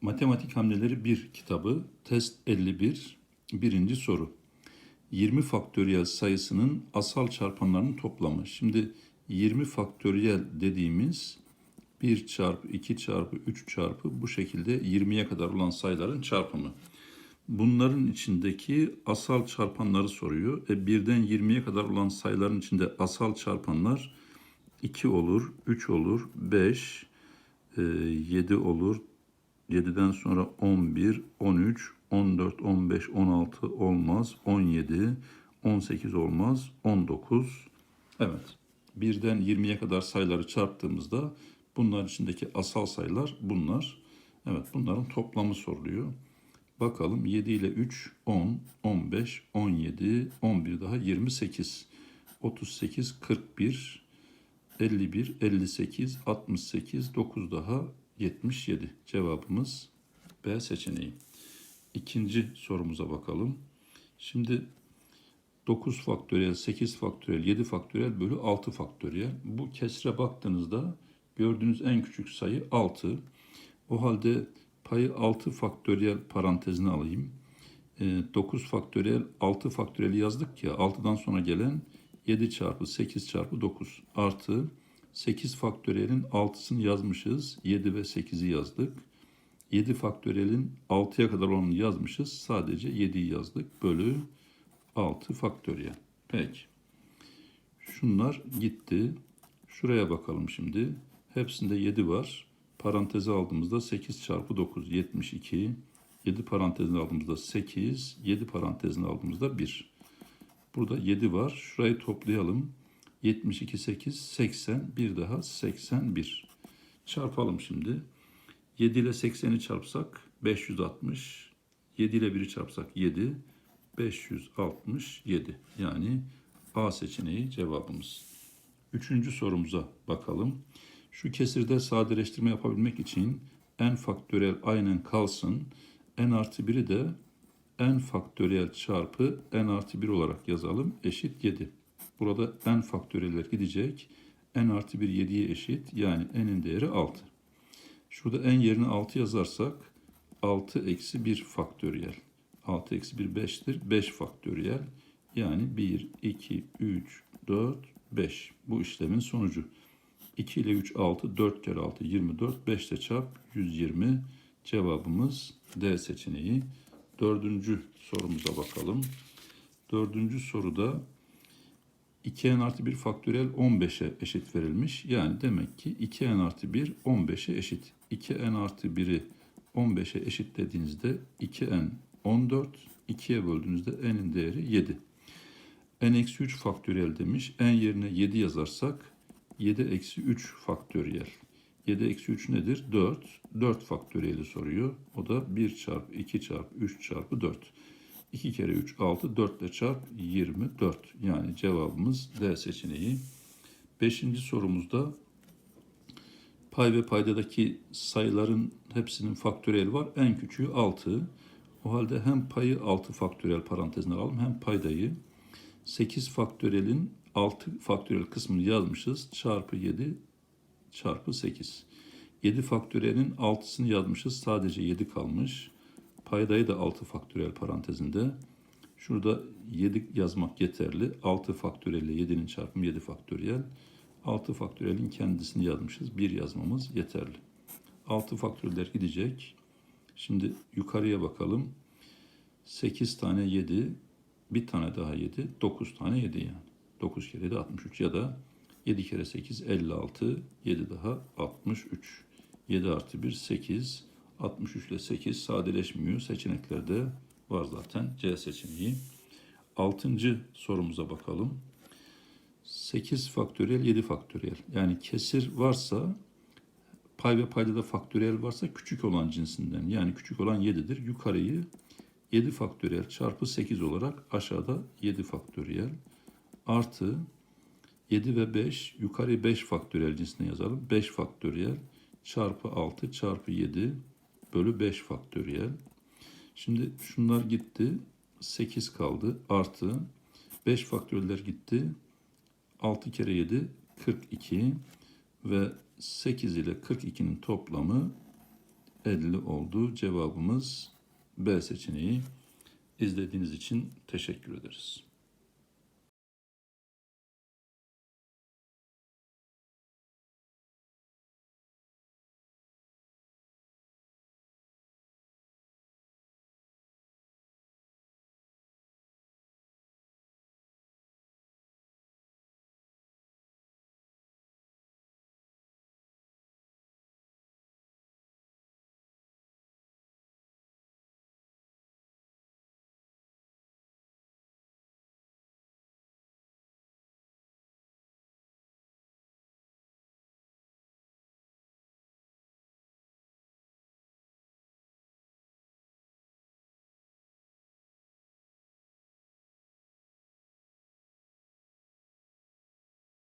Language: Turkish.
Matematik Hamleleri 1 kitabı test 51 birinci soru. 20 faktöriyel sayısının asal çarpanlarının toplamı. Şimdi 20 faktöriyel dediğimiz 1 çarpı 2 çarpı 3 çarpı bu şekilde 20'ye kadar olan sayıların çarpımı. Bunların içindeki asal çarpanları soruyor. E birden 20'ye kadar olan sayıların içinde asal çarpanlar 2 olur, 3 olur, 5, 7 olur, 7'den sonra 11, 13, 14, 15, 16 olmaz. 17, 18 olmaz. 19. Evet. Birden 20'ye kadar sayıları çarptığımızda bunların içindeki asal sayılar bunlar. Evet bunların toplamı soruluyor. Bakalım 7 ile 3, 10, 15, 17, 11 daha 28, 38, 41, 51, 58, 68, 9 daha 77. Cevabımız B seçeneği. İkinci sorumuza bakalım. Şimdi 9 faktöriyel, 8 faktöriyel, 7 faktöriyel bölü 6 faktöriyel. Bu kesre baktığınızda gördüğünüz en küçük sayı 6. O halde payı 6 faktöriyel parantezine alayım. 9 faktöriyel 6 faktöriyeli yazdık ya 6'dan sonra gelen 7 çarpı 8 çarpı 9 artı 8 faktöriyelin 6'sını yazmışız. 7 ve 8'i yazdık. 7 faktöriyelin 6'ya kadar olanını yazmışız. Sadece 7'yi yazdık. Bölü 6 faktöriyel. Peki. Şunlar gitti. Şuraya bakalım şimdi. Hepsinde 7 var. Paranteze aldığımızda 8 çarpı 9 72. 7 parantezine aldığımızda 8. 7 parantezine aldığımızda 1. Burada 7 var. Şurayı toplayalım. 72, 8, 80. Bir daha 81. Çarpalım şimdi. 7 ile 80'i çarpsak 560. 7 ile 1'i çarpsak 7. 567. Yani A seçeneği cevabımız. Üçüncü sorumuza bakalım. Şu kesirde sadeleştirme yapabilmek için n faktöriyel aynen kalsın. n artı 1'i de n faktöriyel çarpı n artı 1 olarak yazalım. Eşit 7. Burada n faktöriyeller gidecek. n artı 1 7'ye eşit. Yani n'in değeri 6. Şurada n yerine 6 yazarsak 6 eksi 1 faktöriyel. 6 eksi 1 5'tir. 5 faktöriyel. Yani 1, 2, 3, 4, 5. Bu işlemin sonucu. 2 ile 3 6, 4 kere 6 24, 5 ile çarp 120. Cevabımız D seçeneği. Dördüncü sorumuza bakalım. Dördüncü soruda 2n artı 1 faktöriyel 15'e eşit verilmiş. Yani demek ki 2n artı 1 15'e eşit. 2n artı 1'i 15'e eşitlediğinizde 2n 14, 2'ye böldüğünüzde n'in değeri 7. n eksi 3 faktöriyel demiş. n yerine 7 yazarsak 7 eksi 3 faktöriyel. 7 eksi 3 nedir? 4. 4 faktöriyeli soruyor. O da 1 çarpı 2 çarpı 3 çarpı 4. 2 kere 3 6 4 ile çarp 24. Yani cevabımız D seçeneği. Beşinci sorumuzda pay ve paydadaki sayıların hepsinin faktöriyel var. En küçüğü 6. O halde hem payı 6 faktöriyel parantezine alalım hem paydayı 8 faktöriyelin 6 faktöriyel kısmını yazmışız. Çarpı 7 çarpı 8. 7 faktöriyelin 6'sını yazmışız. Sadece 7 kalmış. Paydayı da 6 faktöriyel parantezinde. Şurada 7 yazmak yeterli. 6 faktöriyel ile 7'nin çarpımı 7 faktöriyel. 6 faktöriyelin kendisini yazmışız. 1 yazmamız yeterli. 6 faktöriyeller gidecek. Şimdi yukarıya bakalım. 8 tane 7, bir tane daha 7, 9 tane 7 yani. 9 kere 7 63 ya da 7 kere 8 56, 7 daha 63. 7 artı 1 8, 63 ile 8 sadeleşmiyor. Seçeneklerde var zaten C seçeneği. Altıncı sorumuza bakalım. 8 faktöriyel 7 faktöriyel. Yani kesir varsa pay ve payda da faktöriyel varsa küçük olan cinsinden. Yani küçük olan 7'dir. Yukarıyı 7 faktöriyel çarpı 8 olarak aşağıda 7 faktöriyel artı 7 ve 5 yukarı 5 faktöriyel cinsine yazalım. 5 faktöriyel çarpı 6 çarpı 7 bölü 5 faktöriyel. Şimdi şunlar gitti. 8 kaldı artı 5 faktöriyeller gitti. 6 kere 7 42 ve 8 ile 42'nin toplamı 50 oldu. Cevabımız B seçeneği. İzlediğiniz için teşekkür ederiz.